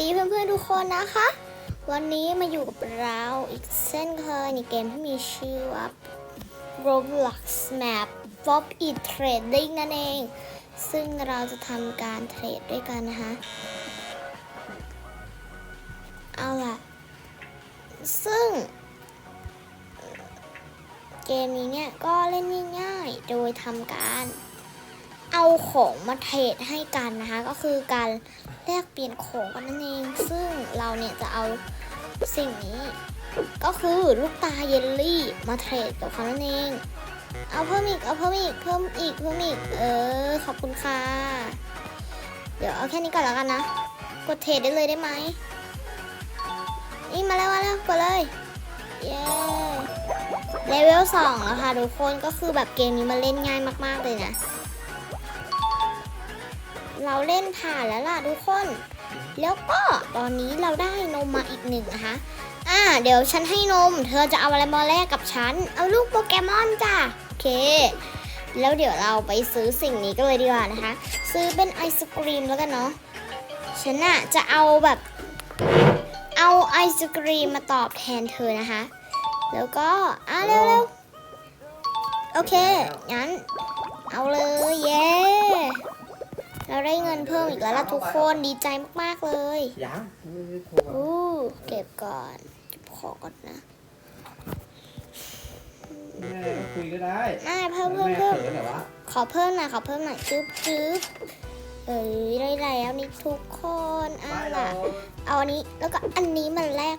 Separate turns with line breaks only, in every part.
ดีเพื่อนๆทุกคนนะคะ วันนี้มาอยู่กับเราอีกเส้นเคยในเกมที่มีชื่อว่า Roblox Map Pop It Trading นั่นเอง ซึ่งเราจะทำการเทรดด้วยกันนะคะ เอาล่ะ ซึ่ง เกมนี้เนี่ยก็เล่นง่ายๆ โดยทำการ เอาของมาเทรดให้กันนะคะ ก็คือการแลกเปลี่ยนของกันนั่นเอง ซึ่งเราเนี่ยจะเอาสิ่งนี้ ก็คือลูกตาเยลลี่มาเทรดกับเขานั่นเอง เอาเพิ่มอีก เอาเพิ่มอีก เพิ่มอีก เพิ่มอีก เออ ขอบคุณค่ะ เดี๋ยวเอาแค่นี้ก่อนแล้วกันนะ กดเทรดได้เลยได้ไหมนี่มาแล้วมาแล้วกดเลย เย้เลเวลสองแล้วค่ะทุกคน ก็คือแบบเกมนี้มาเล่นง่ายมาก ๆ เลยนะ เราเล่นผ่านแล้วล่ะทุกคน แล้วก็ตอนนี้เราได้นมมาอีกหนึ่งนะคะ อ่า เดี๋ยวฉันให้นม เธอจะเอาอะไรมาแลกกับฉัน เอาลูกโปเกมอนจ้ะ โอเค แล้วเดี๋ยวเราไปซื้อสิ่งนี้กันเลยดีกว่านะคะ ซื้อเป็นไอศกรีมแล้วกันเนาะ ฉันอะจะเอาแบบ เอาไอศกรีมมาตอบแทนเธอนะคะ แล้วก็ อะเร็วๆ โอเค งั้น เอาเลย เย้ เราได้เงินเพิ่มอีกแล้วล่ะทุกคนดีใจมากๆเลย
ยังไม่ได้โทรมา
อู้เก็บก่อนเก็บของก่อนนะ
แม่คุยก็ได้
ไม่เพิ่มเพิ่ม
แม่
เพิ่ม
เขินเหรอวะ
ขอเพิ่มหน่อยขอเพิ่มหน่อยจึ๊บจึ๊บเอ้ยได้แล้วนี่ทุกคนอะล่ะเอาอันนี้แล้วก็อันนี้มันแรก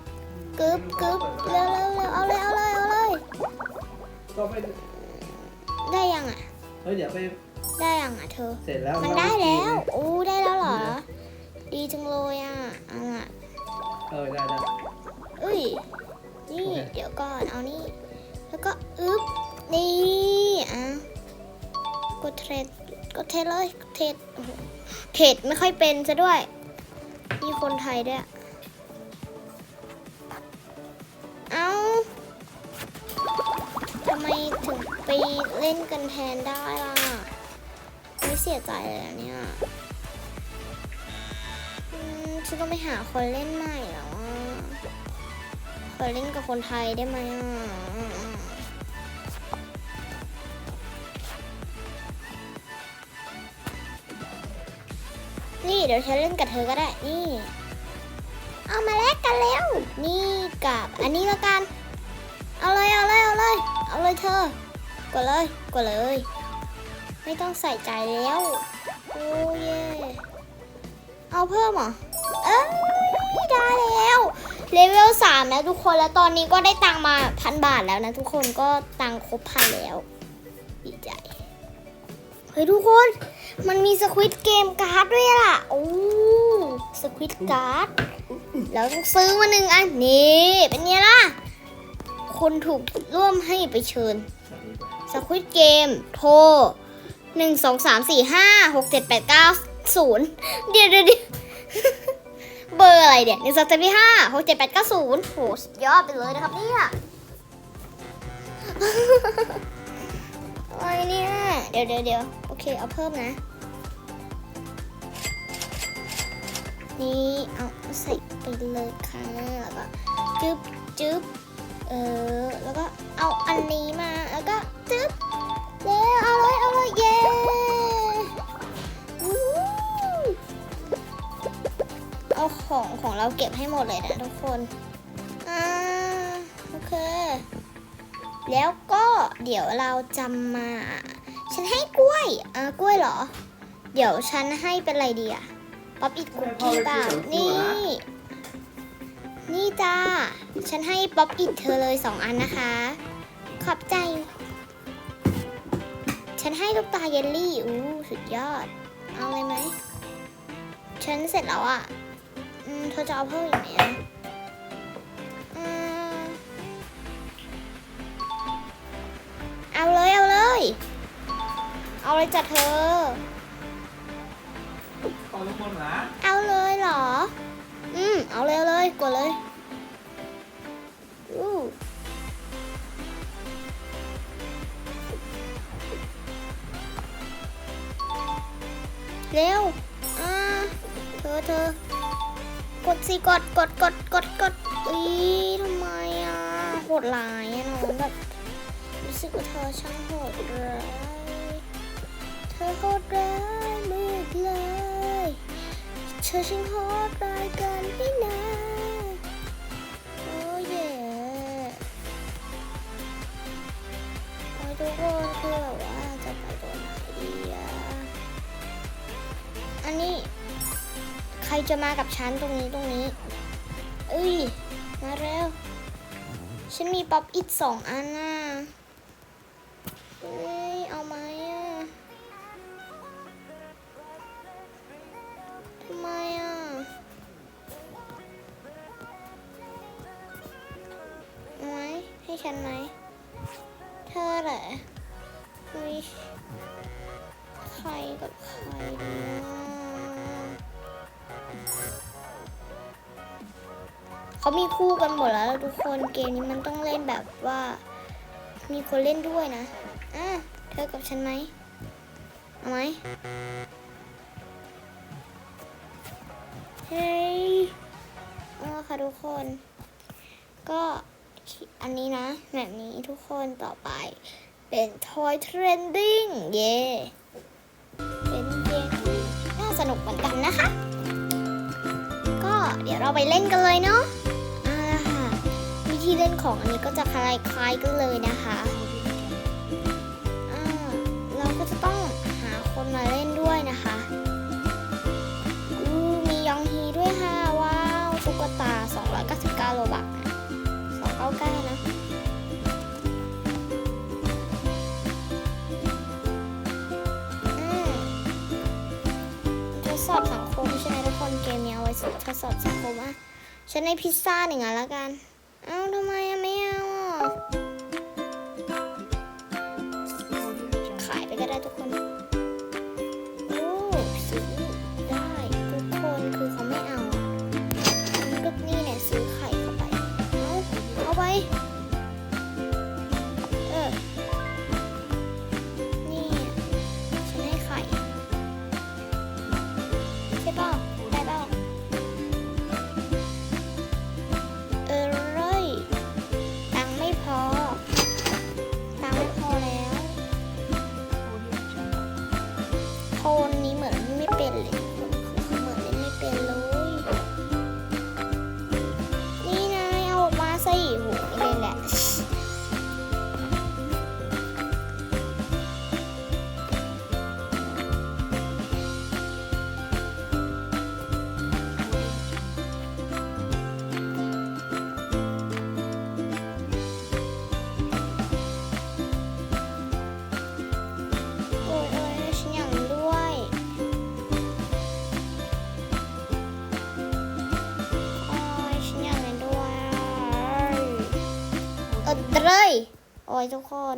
กึ๊บกึ๊บเร็วเร็วเร็วเอาเลยเอาเลยเอาเลย
ก็ไม่
ได้ยังอะ
เฮ้ยเดี๋ยวไป
ได้ยังอะเธอ
เสร็จแล้ว
มันได้แล้วอู้ได้แล้วเหรอ ดีจังเลยอะเอาล่ะ
เออได้ได้
เอ้ยนี่
โอเค
เดี๋ยวก่อนเอานี่ แล้วก็อึ๊บนี่อะกดเทรดกดเทรดเลยกดเทรดโอ้โหเทรดไม่ค่อยเป็นซะด้วยมีคนไทยด้วยเอาทำไมถึงไปเล่นกันแทนได้ล่ะไม่ เสียใจเลยเนี่ยอืมฉันต้องไปหาคนเล่นใหม่แล้วอะขอเล่นกับคนไทยได้ไหมอะนี่เดี๋ยวฉันเล่นกับเธอก็ได้ นี่ เอามาแลกกันแล้ว นี่กับอันนี้ล้วกัน เอาเลย เอาเลย เอาเลย เอาเลยเธอ กดเลย กดเลย ไม่ต้องใส่ใจแล้ว โอ้เยเอาเพิ่มเหรอ เอ้ยได้แล้ว เลเวลสามแล้วทุกคน แล้วตอนนี้ก็ได้ตังมาพันบาทแล้วนะทุกคน ก็ตังค์ครบพันแล้ว ดีใจ เฮ้ยทุกคน มันมีสควิตเกมการ์ดด้วยล่ะ โอ้สควิตการ์ดเราต้องซื้อมาหนึ่งอัน นี่ เป็นไงล่ะ คนถูกร่วมให้ไปเชิญสควิตเกม โทร หนึ่งสองสามสี่ห้าหกเจ็ดแปดเก้าศูนย์เดี๋ยวเดี๋ยวเบอร์อะไรเนี่ยหนึ่งสองสามสี่ห้าหกเจ็ดแปดเก้าศูนย์โหสุดยอดไปเลยนะครับเนี่ยอะไรเนี่ยเดี๋ยวเดี๋ยวเดี๋ยวโอเคเอาเพิ่มนะ นี่เอาใส่ไปเลยค่ะแล้วก็จึ๊บจึ๊บเออ แล้วก็เอาอันนี้มา แล้วก็จึ๊บเร็วเอา เอาของของเราเก็บให้หมดเลยนะทุกคนอ่าโอเค แล้วก็เดี๋ยวเราจะมา ฉันให้กล้วยอ่ากล้วยเหรอ เดี๋ยวฉันให้เป็นอะไรดีอะป๊อปอิดคุกกี้เปล่านี่ นี่จ้า ฉันให้ป๊อปอิดเธอเลยสองอันนะคะ ขอบใจ ฉันให้ลูกตาเยลลี่ อู้สุดยอด เอาเลยไหม ฉันเสร็จแล้วอะอืม เธอจะเอาเพิ่มอีกไหมอะอืมเอาเลยเอาเลย เอาเลยจ้ะเธอ
ขอทุกคนนะ
เอาเลยเหรอ อืมเอาเลยเอาเลยกดเลยอู้เร็วอ่าเธอเธอ กดสิกดกดกดกดกดอีทำไมอะโหดร้ายอะน้องแบบรู้สึกว่าเธอช่างโหดร้ายเธอโหดร้ายมากเลยเธอช่างโหดร้ายกันพี่นะโอ้เย่โอ้ยทุกคนคือแบบว่าจะไปตัวไหนดีอะอันนี้ ใครจะมากับฉันตรงนี้ตรงนี้ เอ้ย มาเร็ว ฉันมีป๊อปอิดสองอันน่ะเอ้ย เอาไหมอะทำไมอะเอาไหม ให้ฉันไหม เธอแหละเฮ้ยใครกับใครดีอะ เขามีคู่กันหมดแล้วทุกคนเกมนี้มันต้องเล่นแบบว่า มีคนเล่นด้วยนะอะเธอกับฉันไหมเอาไหมเฮ้ยเอาค่ะทุกคน ก็อันนี้นะแบบนี้ทุกคนต่อไป เป็น Toy Trending เย่เป็นเกมที่น่าสนุกเหมือนกันนะคะ ก็เดี๋ยวเราไปเล่นกันเลยเนาะ วิธีเล่นของอันนี้ก็จะคล้ายๆกันเลยนะคะเราก็จะต้องหาคนมาเล่นด้วยนะคะอู้มียองฮีด้วยค่ะ ว้าวตุ๊กตา 299โลบักนะ299 นะอืมทดสอบสังคมใช่ไหมทุกคนเกมนี้เอาไว้ทดสอบสังคมอะฉันให้พิซซ่าหนึ่งอันละกัน เอาทำไมอะไม่เอาอะขายไปก็ได้ทุกคน โอ้ซื้อได้ทุกคนคือเขาไม่เอาอะมันก็นี่แหละซื้อไข่เข้าไป เอาเอาไป เออเลยโอ้ยทุกคน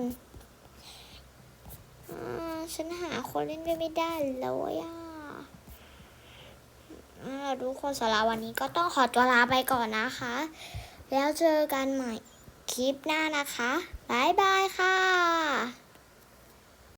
ฉันหาคนเล่นด้วยไม่ได้เลยอะทุกคนสำหรับวันนี้ก็ต้องขอตัวลาไปก่อนนะคะ แล้วเจอกันใหม่คลิปหน้านะคะ บ๊ายบายค่ะ